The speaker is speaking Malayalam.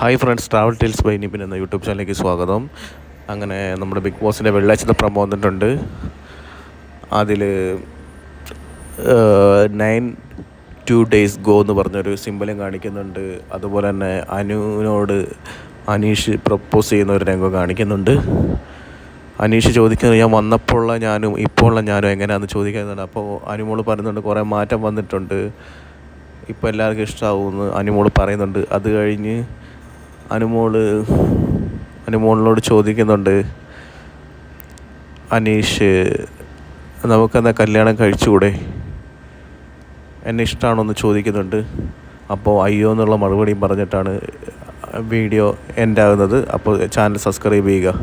Hi friends travel tales by Nipin എന്ന യൂട്യൂബ് ചാനലിലേക്ക് സ്വാഗതം. അങ്ങനെ നമ്മുടെ ബിഗ് ബോസിന്റെ വെള്ളിയാഴ്ചത്തെ പ്രമോ വന്നിട്ടുണ്ട്. അതിൽ നയൻ ടു ഡേയ്സ് ഗോ എന്ന് പറഞ്ഞൊരു സിമ്പലും കാണിക്കുന്നുണ്ട്. അതുപോലെ തന്നെ അനുവിനോട് അനീഷ് പ്രപ്പോസ് ചെയ്യുന്ന ഒരു രംഗം കാണിക്കുന്നുണ്ട്. അനീഷ് ചോദിക്കുന്നത് ഞാൻ വന്നപ്പോഴുള്ള ഞാനും ഇപ്പോഴുള്ള ഞാനും എങ്ങനെയാണെന്ന് ചോദിക്കുന്നുണ്ട് അപ്പോൾ അനുമോൾ പറയുന്നുണ്ട് കുറേ മാറ്റം വന്നിട്ടുണ്ട്. ഇപ്പോൾ എല്ലാവർക്കും ഇഷ്ടമാവുമെന്ന് അനുമോൾ പറയുന്നുണ്ട്. അത് കഴിഞ്ഞ് അനുമോൾ അനുമോളിനോട് ചോദിക്കുന്നുണ്ട് അനീഷ് നമുക്കെന്നാൽ കല്യാണം കഴിച്ചുകൂടെ? എന്നെ ഇഷ്ടമാണോ എന്ന് ചോദിക്കുന്നുണ്ട്. അപ്പോൾ അയ്യോ എന്നുള്ള മറുപടിയും പറഞ്ഞിട്ടാണ് വീഡിയോ എൻഡ് ആകുന്നത്. അപ്പോൾ ചാനൽ സബ്സ്ക്രൈബ് ചെയ്യുക.